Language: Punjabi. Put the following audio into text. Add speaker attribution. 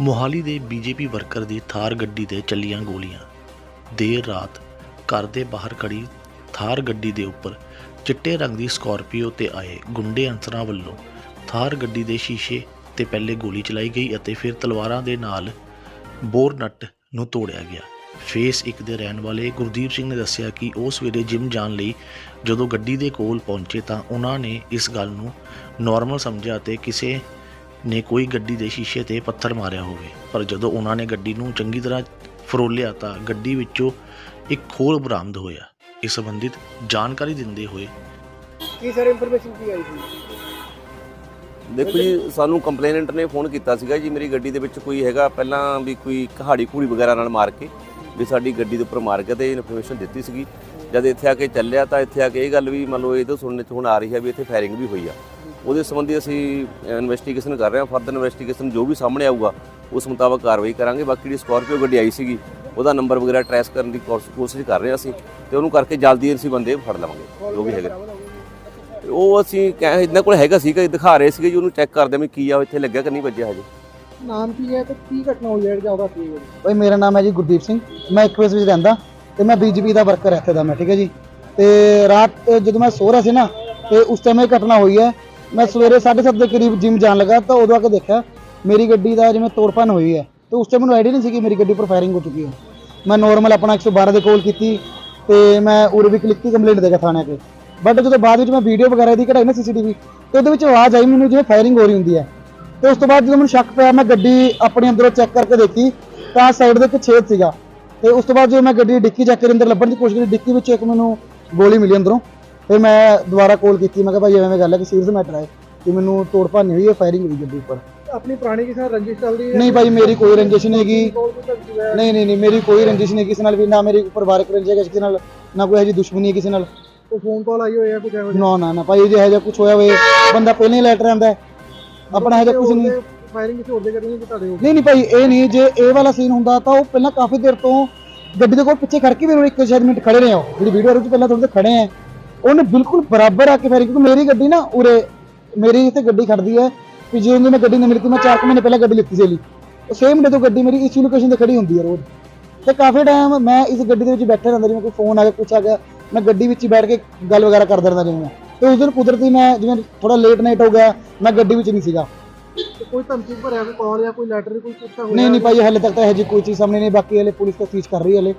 Speaker 1: ਮੋਹਾਲੀ ਦੇ ਬੀਜੇਪੀ ਵਰਕਰ ਦੀ ਥਾਰ ਗੱਡੀ ਤੇ ਚੱਲੀਆਂ ਗੋਲੀਆਂ। ਦੇਰ ਰਾਤ ਘਰ ਦੇ ਬਾਹਰ ਖੜੀ ਥਾਰ ਗੱਡੀ ਦੇ ਉੱਪਰ ਚਿੱਟੇ ਰੰਗ ਦੀ ਸਕਾਰਪੀਓ ਤੇ ਆਏ ਗੁੰਡੇ ਅੰਸਰਾਂ ਵੱਲੋਂ ਥਾਰ ਗੱਡੀ ਦੇ ਸ਼ੀਸ਼ੇ ਤੇ ਪਹਿਲੇ ਗੋਲੀ ਚਲਾਈ ਗਈ ਅਤੇ ਫਿਰ ਤਲਵਾਰਾਂ ਦੇ ਨਾਲ ਬੋਰਨਟ ਨੂੰ ਤੋੜਿਆ ਗਿਆ। ਫੇਸ ਇੱਕ ਦੇ ਰਹਿਣ ਵਾਲੇ ਗੁਰਦੀਪ ਸਿੰਘ ਨੇ ਦੱਸਿਆ ਕਿ ਉਹ ਸਵੇਰੇ ਜਿਮ ਜਾਣ ਲਈ ਜਦੋਂ ਗੱਡੀ ਦੇ ਕੋਲ ਪਹੁੰਚੇ ਤਾਂ ਉਹਨਾਂ ਨੇ ਇਸ ਗੱਲ ਨੂੰ ਨਾਰਮਲ ਸਮਝਿਆ ਤੇ ਕਿਸੇ ਨੇ ਕੋਈ ਗੱਡੀ ਦੇ ਸ਼ੀਸ਼ੇ ਤੇ ਪੱਥਰ ਮਾਰਿਆ ਹੋਵੇ। ਪਰ ਜਦੋਂ ਉਹਨਾਂ ਨੇ ਗੱਡੀ ਨੂੰ ਚੰਗੀ ਤਰ੍ਹਾਂ ਫਰੋਲਿਆ ਤਾਂ ਗੱਡੀ ਵਿੱਚੋਂ ਇੱਕ ਖੋਲ ਬਰਾਮਦ ਹੋਇਆ। ਇਸ ਸੰਬੰਧਿਤ ਜਾਣਕਾਰੀ ਦਿੰਦੇ ਹੋਏ
Speaker 2: ਕੀ ਸਰ ਇਨਫੋਰਮੇਸ਼ਨ ਕੀ ਆਈ ਸੀ?
Speaker 3: ਦੇਖੋ ਜੀ ਸਾਨੂੰ ਕੰਪਲੇਨੈਂਟ ਨੇ ਫੋਨ ਕੀਤਾ ਸੀਗਾ ਜੀ ਮੇਰੀ ਗੱਡੀ ਦੇ ਵਿੱਚ ਕੋਈ ਹੈਗਾ ਪਹਿਲਾਂ ਵੀ ਕੋਈ ਕਹਾੜੀ ਕੂੜੀ ਵਗੈਰਾ ਨਾਲ ਮਾਰ ਕੇ ਵੀ ਸਾਡੀ ਗੱਡੀ ਦੇ ਉੱਪਰ ਮਾਰ ਕੇ ਤੇ ਇਨਫੋਰਮੇਸ਼ਨ ਦਿੱਤੀ ਸੀਗੀ। ਜਦ ਇੱਥੇ ਆ ਕੇ ਚੱਲਿਆ ਤਾਂ ਇੱਥੇ ਆ ਕੇ ਇਹ ਗੱਲ ਵੀ ਮੰਨ ਲਓ ਇਹਦੇ ਸੁਣਨੇ ਚ ਹੁਣ ਆ ਰਹੀ ਹੈ ਵੀ ਇੱਥੇ ਫਾਇਰਿੰਗ ਵੀ ਹੋਈ ਆ। ਉਹਦੇ ਸੰਬੰਧੀ ਅਸੀਂ ਇਨਵੈਸਟੀਗੇਸ਼ਨ ਕਰ ਰਹੇ ਹਾਂ ਫਰਦਰ ਇਨਵੈਸਟੀਗੇਸ਼ਨ ਜੋ ਵੀ ਸਾਹਮਣੇ ਆਊਗਾ, ਉਸ ਮੁਤਾਬਕ ਕਾਰਵਾਈ ਕਰਾਂਗੇ। ਬਾਕੀ ਜਿਹੜੀ ਸਕਾਰਪੀਓ ਗੱਡੀ ਆਈ ਸੀਗੀ, ਉਹਦਾ ਨੰਬਰ ਵਗੈਰਾ ਟਰੈਸ ਕਰਨ ਦੀ ਕੋਸ਼ਿਸ਼ ਕਰ ਰਹੇ ਹਾਂ ਅਸੀਂ ਤੇ ਉਹਨੂੰ ਕਰਕੇ ਜਲਦੀ ਅਸੀਂ ਬੰਦੇ ਫੜ ਲਵਾਂਗੇ, ਜੋ ਵੀ ਹੈਗਾ। ਉਹ ਅਸੀਂ ਕਹਿ, ਇਹਨਾਂ ਕੋਲ ਹੈਗਾ ਸੀਗਾ ਦਿਖਾ ਰਹੇ ਸੀਗੇ ਜੀ, ਉਹਨੂੰ ਚੈੱਕ ਕਰਦੇ ਵੀ ਕੀ ਆ, ਇੱਥੇ ਲੱਗਿਆ ਕਿ ਨਹੀਂ ਵੱਜਿਆ ਹਜੇ।
Speaker 2: ਨਾਮ ਕੀ ਹੈ ਤੇ ਕੀ ਘਟਨਾ ਹੋਈ ਹੈ ਜ਼ਿਆਦਾ ਕੀ ਹੈ?
Speaker 4: ਬਈ ਮੇਰਾ ਨਾਮ ਹੈ ਜੀ ਗੁਰਦੀਪ ਸਿੰਘ, ਮੈਂ ਇੱਕ ਫੇਸ ਵਿੱਚ ਰਹਿੰਦਾ ਤੇ ਮੈਂ ਬੀਜੇਪੀ ਦਾ ਵਰਕਰ ਇੱਥੇ ਦਾ ਮੈਂ, ਠੀਕ ਹੈ ਜੀ। ਤੇ ਰਾਤ ਜਦੋਂ ਮੈਂ ਸੋ ਰਿਹਾ ਸੀ ਨਾ, ਤੇ ਉਸ ਟਾਈਮ ਇਹ ਘਟਨਾ ਹੋਈ ਹੈ ਮੈਂ ਸਵੇਰੇ 7:30 ਦੇ ਕਰੀਬ ਜਿਮ ਜਾਣ ਲੱਗਾ ਤਾਂ ਉਦੋਂ ਆ ਕੇ ਦੇਖਿਆ ਮੇਰੀ ਗੱਡੀ ਦਾ ਜਿਵੇਂ ਤੋੜਪਨ ਹੋਈ ਹੈ ਤੇ ਉਸ ਟਾਈਮ ਮੈਨੂੰ ਆਈਡੀਆ ਨਹੀਂ ਸੀ ਕਿ ਮੇਰੀ ਗੱਡੀ ਉੱਪਰ ਫਾਇਰਿੰਗ ਹੋ ਚੁੱਕੀ ਹੈ। ਮੈਂ ਨਾਰਮਲ ਆਪਣਾ 112 ਦੇ ਕਾਲ ਕੀਤੀ ਤੇ ਮੈਂ ਉਰੇ ਵੀ ਕਲਿੱਕ ਲਿਖਤੀ ਕੰਪਲੇਂਟ ਦੇ ਗਿਆ ਥਾਣੇ ਕੇ। ਬਟ ਜਦੋਂ ਬਾਅਦ ਵਿੱਚ ਮੈਂ ਵੀਡੀਓ ਵਗੈਰਾ ਦੀ ਕਢਾਈ ਨਾ ਸੀਸੀਟੀਵੀ ਤੇ ਉਹਦੇ ਵਿੱਚ ਆਵਾਜ਼ ਆਈ ਮੈਨੂੰ ਜਿਵੇਂ ਫਾਇਰਿੰਗ ਹੋ ਰਹੀ ਹੁੰਦੀ ਹੈ। ਤੇ ਉਸ ਤੋਂ ਬਾਅਦ ਜਦੋਂ ਮੈਨੂੰ ਸ਼ੱਕ ਪਿਆ, ਮੈਂ ਗੱਡੀ ਆਪਣੇ ਅੰਦਰੋਂ ਚੈੱਕ ਕਰਕੇ ਦੇਖੀ, ਤਾਂ ਸਾਈਡ ਦੇ ਇੱਕ ਛੇਦ ਸੀਗਾ। ਤੇ ਉਸ ਤੋਂ ਬਾਅਦ ਜਦੋਂ ਮੈਂ ਗੱਡੀ ਦੀ ਡਿੱਕੀ ਚੈੱਕ ਕਰਨ ਅੰਦਰ ਲੱਭਣ ਦੀ ਕੋਸ਼ਿਸ਼ ਕੀਤੀ, ਡਿੱਕੀ ਵਿੱਚ ਇੱਕ ਮੈਨੂੰ ਗੋਲੀ ਮਿਲੀ ਅੰਦਰੋਂ। ਤੇ ਮੈਂ ਦੁਬਾਰਾ ਕਾਲ ਕੀਤੀ ਮੈਂ ਕਿਹਾ ਭਾਈ ਐਵੇਂ ਗੱਲ ਹੈ ਕਿ ਸੀਰੀਅਸ ਮੈਟਰ ਹੈ ਕਿ ਮੈਨੂੰ ਤੋੜ ਭੰਨ ਹੋਈ ਹੈ ਫਾਇਰਿੰਗ ਹੋਈ ਗੱਡੀ ਉੱਪਰ।
Speaker 2: ਆਪਣੀ ਪੁਰਾਣੀ ਕਿਸੇ ਨਾਲ ਰੰਜਿਸ਼ ਚੱਲਦੀ ਹੈ?
Speaker 4: ਨਹੀਂ ਭਾਈ ਮੇਰੀ ਕੋਈ ਰੰਜਿਸ਼ ਨਹੀਂ ਹੈਗੀ। ਨਹੀਂ ਨਹੀਂ ਨਹੀਂ ਮੇਰੀ ਕੋਈ ਰੰਜਿਸ਼ ਨਹੀਂ ਕਿਸੇ ਨਾਲ ਵੀ ਨਾ ਮੇਰੀ ਪਰਿਵਾਰਕ ਰੰਜਿਸ਼ ਹੈ ਕਿਸੇ ਨਾਲ ਨਾ ਕੋਈ ਇਹੋ ਜਿਹੀ ਦੁਸ਼ਮਣੀ ਹੈ ਕਿਸੇ ਨਾਲ।
Speaker 2: ਕੋਈ ਫੋਨ ਕਾਲ ਆਈ ਹੋਈ ਹੈ ਕੁਝ ਇਹੋ
Speaker 4: ਨਾ ਨਾ ਨਾ ਭਾਈ ਜੇ ਇਹੋ ਜਿਹਾ ਕੁਝ ਹੋਇਆ ਹੋਵੇ ਬੰਦਾ ਪਹਿਲਾਂ ਹੀ ਲੈਟਰ ਆਂਦਾ ਆਪਣਾ ਇਹੋ ਜਿਹਾ ਕੁਝ ਨਹੀਂ।
Speaker 2: ਫਾਇਰਿੰਗ ਕਿਸੇ ਹੋਰ ਦੇ ਕਰਨੀ ਕਿ ਤੁਹਾਡੇ
Speaker 4: ਨਹੀਂ ਨਹੀਂ ਭਾਈ ਇਹ ਨਹੀਂ ਜੇ ਇਹ ਵਾਲਾ ਸੀਨ ਹੁੰਦਾ ਤਾਂ ਉਹ ਪਹਿਲਾਂ ਕਾਫੀ ਦੇਰ ਤੋਂ ਗੱਡੀ ਦੇ ਕੋਲ ਪਿੱਛੇ ਖੜ ਕੇ ਵੀ ਉਹਨੇ ਇੱਕ ਸ਼ਾਇਦ ਮਿੰਟ ਖੜੇ ਰਹੇ ਹੋ ਜਿਹੜੀ ਵੀਡੀਓ ਵਿੱਚ ਪਹਿਲਾਂ ਥੋੜੇ ਖੜੇ ਆ ਉਹਨੇ ਬਿਲਕੁਲ ਬਰਾਬਰ ਆ ਕੇ ਫੇਰ ਕਿਉਂਕਿ ਮੇਰੀ ਗੱਡੀ ਨਾ ਉਰੇ ਮੇਰੀ ਇੱਥੇ ਗੱਡੀ ਖੜਦੀ ਹੈ ਕਿ ਜੇ ਉਹਨੂੰ ਮੈਂ ਗੱਡੀ ਨਹੀਂ ਮਿਲਤੀ ਮੈਂ 4 ਮਹੀਨੇ ਪਹਿਲਾਂ ਗੱਡੀ ਲਿੱਤੀ ਸੀ ਲਈ ਉਹ ਸੇਮ ਡੇ ਤੋਂ ਗੱਡੀ ਮੇਰੀ ਇਸੇ ਲੋਕੇਸ਼ਨ ਤੇ ਖੜੀ ਹੁੰਦੀ ਹੈ ਰੋਜ਼। ਤੇ ਕਾਫੀ ਟਾਈਮ ਮੈਂ ਇਸ ਗੱਡੀ ਦੇ ਵਿੱਚ ਬੈਠੇ ਰਹਿੰਦਾ ਜਿਵੇਂ ਕੋਈ ਫੋਨ ਆ ਗਿਆ ਕੁਛ ਆ ਗਿਆ ਮੈਂ ਗੱਡੀ ਵਿੱਚ ਹੀ ਬੈਠ ਕੇ ਗੱਲ ਵਗੈਰਾ ਕਰਦਾ ਰਹਿੰਦਾ ਜਿਵੇਂ। ਤੇ ਉਸ ਦਿਨ ਕੁਦਰਤੀ ਮੈਂ ਜਿਵੇਂ ਥੋੜਾ ਲੇਟ ਨਾਈਟ ਹੋ ਗਿਆ ਮੈਂ ਗੱਡੀ ਵਿੱਚ ਨਹੀਂ ਸੀਗਾ।
Speaker 2: ਤੇ ਕੋਈ ਧਮਕੀ ਭਰਿਆ ਕੋਈ ਕਾਲ ਜਾਂ ਕੋਈ ਲੈਟਰ ਕੋਈ ਹੋਇਆ?
Speaker 4: ਨਹੀਂ ਨਹੀਂ ਭਾਈ ਹਲੇ ਤੱਕ ਤਾਂ ਇਹੋ ਜਿਹੀ ਕੋਈ ਚੀਜ਼ ਸਾਹਮਣੇ ਨਹੀਂ ਬਾਕੀ ਹਲੇ ਪੁਲਿਸ ਤਫਤੀਸ਼ ਕਰ ਰਹੀ ਹਲੇ।